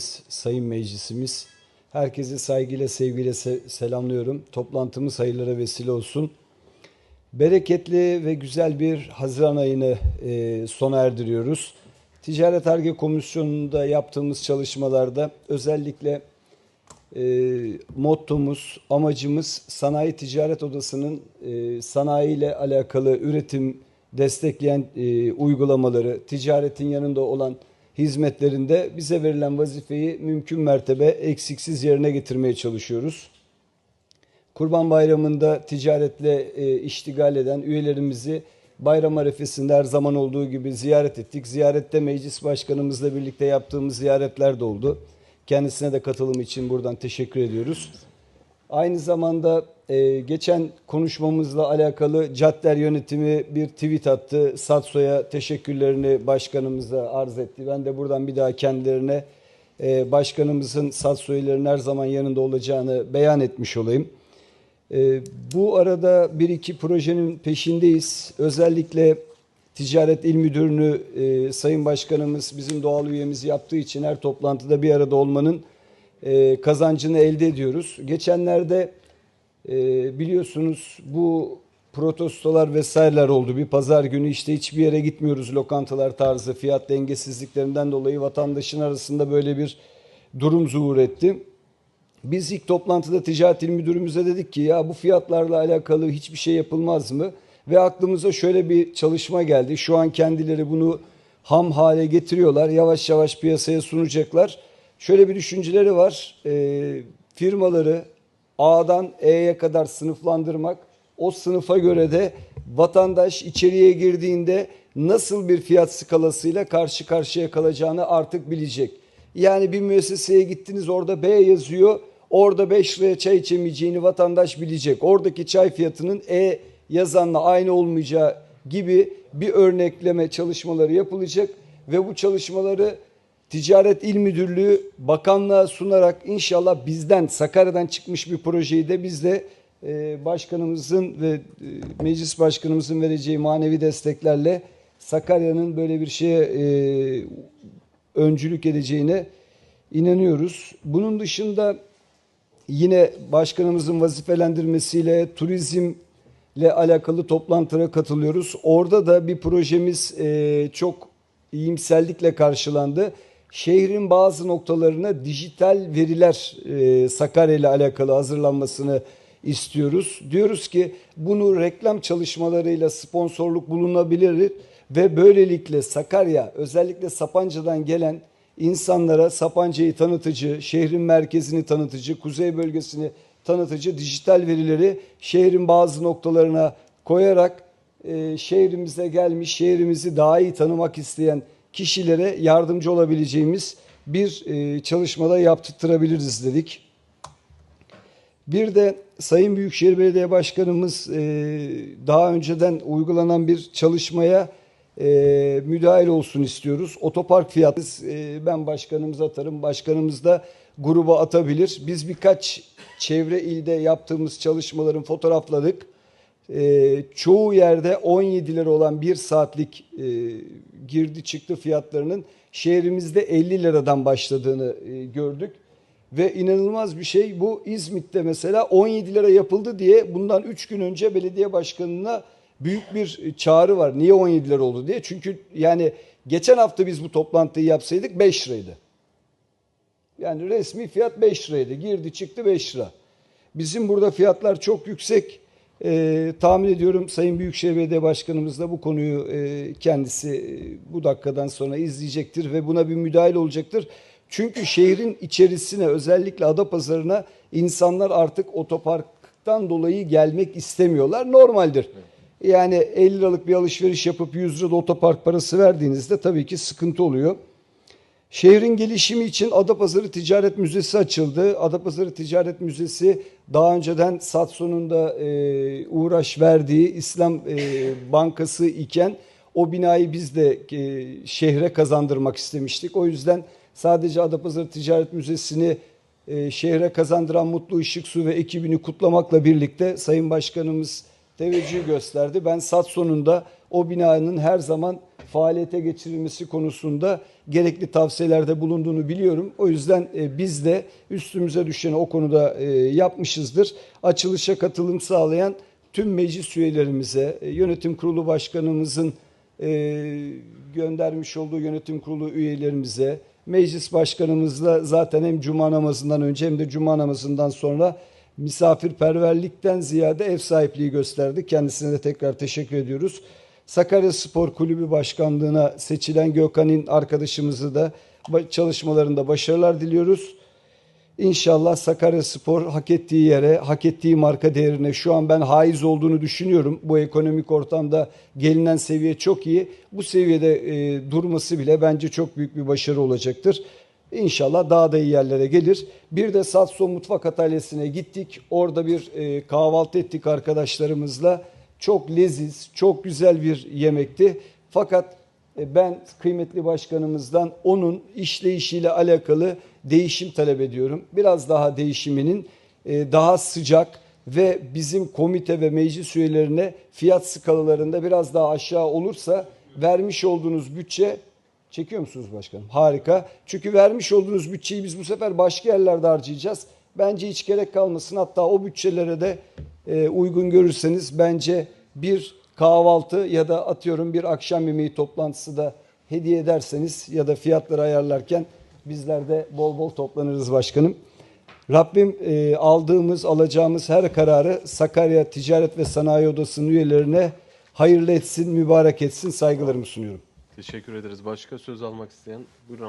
Meclisimiz, Sayın Meclisimiz, herkesi saygıyla, sevgiyle se- selamlıyorum. Toplantımız hayırlara vesile olsun. Bereketli ve güzel bir Haziran ayını e, sona erdiriyoruz. Ticaret Arge Komisyonu'nda yaptığımız çalışmalarda özellikle e, mottomuz, amacımız Sanayi Ticaret Odası'nın e, sanayi ile alakalı üretim destekleyen e, uygulamaları, ticaretin yanında olan hizmetlerinde bize verilen vazifeyi mümkün mertebe eksiksiz yerine getirmeye çalışıyoruz. Kurban Bayramı'nda ticaretle e, iştigal eden üyelerimizi bayram arefesinde her zaman olduğu gibi ziyaret ettik. Ziyarette meclis başkanımızla birlikte yaptığımız ziyaretler de oldu. Kendisine de katılım için buradan teşekkür ediyoruz. Aynı zamanda e, geçen konuşmamızla alakalı Cadder yönetimi bir tweet attı. Satso'ya teşekkürlerini başkanımıza arz etti. Ben de buradan bir daha kendilerine e, başkanımızın Satso üyelerinin her zaman yanında olacağını beyan etmiş olayım. E, bu arada bir iki projenin peşindeyiz. Özellikle Ticaret İl Müdürünü e, Sayın Başkanımız bizim doğal üyemiz yaptığı için her toplantıda bir arada olmanın e, kazancını elde ediyoruz. Geçenlerde e, biliyorsunuz bu protestolar vesaireler oldu. Bir pazar günü işte hiçbir yere gitmiyoruz lokantalar tarzı fiyat dengesizliklerinden dolayı vatandaşın arasında böyle bir durum zuhur etti. Biz ilk toplantıda ticaret il müdürümüze dedik ki ya bu fiyatlarla alakalı hiçbir şey yapılmaz mı? Ve aklımıza şöyle bir çalışma geldi. Şu an kendileri bunu ham hale getiriyorlar. Yavaş yavaş piyasaya sunacaklar. Şöyle bir düşünceleri var. E, firmaları A'dan E'ye kadar sınıflandırmak. O sınıfa göre de vatandaş içeriye girdiğinde nasıl bir fiyat skalasıyla karşı karşıya kalacağını artık bilecek. Yani bir müesseseye gittiniz orada B yazıyor. Orada 5 liraya çay içemeyeceğini vatandaş bilecek. Oradaki çay fiyatının E yazanla aynı olmayacağı gibi bir örnekleme çalışmaları yapılacak ve bu çalışmaları Ticaret İl Müdürlüğü bakanlığa sunarak inşallah bizden Sakarya'dan çıkmış bir projeyi de biz de e, başkanımızın ve e, meclis başkanımızın vereceği manevi desteklerle Sakarya'nın böyle bir şeye e, öncülük edeceğine inanıyoruz. Bunun dışında yine başkanımızın vazifelendirmesiyle turizmle alakalı toplantılara katılıyoruz. Orada da bir projemiz e, çok iyimserlikle karşılandı. Şehrin bazı noktalarına dijital veriler e, Sakarya ile alakalı hazırlanmasını istiyoruz. Diyoruz ki bunu reklam çalışmalarıyla sponsorluk bulunabilir ve böylelikle Sakarya özellikle Sapanca'dan gelen insanlara Sapanca'yı tanıtıcı, şehrin merkezini tanıtıcı, kuzey bölgesini tanıtıcı dijital verileri şehrin bazı noktalarına koyarak e, şehrimize gelmiş, şehrimizi daha iyi tanımak isteyen kişilere yardımcı olabileceğimiz bir e, çalışmada yaptırtırabiliriz dedik. Bir de Sayın Büyükşehir Belediye Başkanımız e, daha önceden uygulanan bir çalışmaya e, müdahil olsun istiyoruz. Otopark fiyatı e, ben başkanımıza atarım, başkanımız da gruba atabilir. Biz birkaç çevre ilde yaptığımız çalışmaların fotoğrafladık. E, çoğu yerde 17 lira olan bir saatlik e, girdi çıktı fiyatlarının şehrimizde 50 liradan başladığını e, gördük. Ve inanılmaz bir şey bu İzmit'te mesela 17 lira yapıldı diye bundan 3 gün önce belediye başkanına büyük bir çağrı var. Niye 17 lira oldu diye. Çünkü yani geçen hafta biz bu toplantıyı yapsaydık 5 liraydı. Yani resmi fiyat 5 liraydı. Girdi çıktı 5 lira. Bizim burada fiyatlar çok yüksek. Ee, tahmin ediyorum Sayın Büyükşehir Belediye Başkanımız da bu konuyu e, kendisi e, bu dakikadan sonra izleyecektir ve buna bir müdahale olacaktır. Çünkü şehrin içerisine özellikle Adapazarı'na insanlar artık otoparktan dolayı gelmek istemiyorlar. Normaldir. Yani 50 liralık bir alışveriş yapıp 100 lira otopark parası verdiğinizde tabii ki sıkıntı oluyor. Şehrin gelişimi için Adapazarı Ticaret Müzesi açıldı. Adapazarı Ticaret Müzesi daha önceden Satso'nun da e, uğraş verdiği İslam e, Bankası iken o binayı biz de e, şehre kazandırmak istemiştik. O yüzden sadece Adapazarı Ticaret Müzesi'ni e, şehre kazandıran Mutlu Işıksu ve ekibini kutlamakla birlikte Sayın Başkanımız teveccüh gösterdi. Ben Satso'nun da o binanın her zaman faaliyete geçirilmesi konusunda gerekli tavsiyelerde bulunduğunu biliyorum. O yüzden e, biz de üstümüze düşeni o konuda e, yapmışızdır. Açılışa katılım sağlayan tüm meclis üyelerimize, e, yönetim kurulu başkanımızın göndermiş olduğu yönetim kurulu üyelerimize, meclis başkanımızla zaten hem cuma namazından önce hem de cuma namazından sonra misafirperverlikten ziyade ev sahipliği gösterdi. Kendisine de tekrar teşekkür ediyoruz. Sakarya Spor Kulübü Başkanlığı'na seçilen Gökhan'ın arkadaşımızı da çalışmalarında başarılar diliyoruz. İnşallah Sakarya Spor hak ettiği yere, hak ettiği marka değerine şu an ben haiz olduğunu düşünüyorum. Bu ekonomik ortamda gelinen seviye çok iyi. Bu seviyede e, durması bile bence çok büyük bir başarı olacaktır. İnşallah daha da iyi yerlere gelir. Bir de Satso Mutfak Atölyesi'ne gittik. Orada bir e, kahvaltı ettik arkadaşlarımızla. Çok leziz, çok güzel bir yemekti. Fakat e, ben kıymetli başkanımızdan onun işleyişiyle alakalı değişim talep ediyorum. Biraz daha değişiminin e, daha sıcak ve bizim komite ve meclis üyelerine fiyat skalalarında biraz daha aşağı olursa vermiş olduğunuz bütçe çekiyor musunuz başkanım? Harika. Çünkü vermiş olduğunuz bütçeyi biz bu sefer başka yerlerde harcayacağız. Bence hiç gerek kalmasın. Hatta o bütçelere de e, uygun görürseniz bence bir kahvaltı ya da atıyorum bir akşam yemeği toplantısı da hediye ederseniz ya da fiyatları ayarlarken bizler de bol bol toplanırız başkanım. Rabbim e, aldığımız, alacağımız her kararı Sakarya Ticaret ve Sanayi Odası'nın üyelerine hayırlı etsin, mübarek etsin saygılarımı sunuyorum. Teşekkür ederiz. Başka söz almak isteyen buyurun.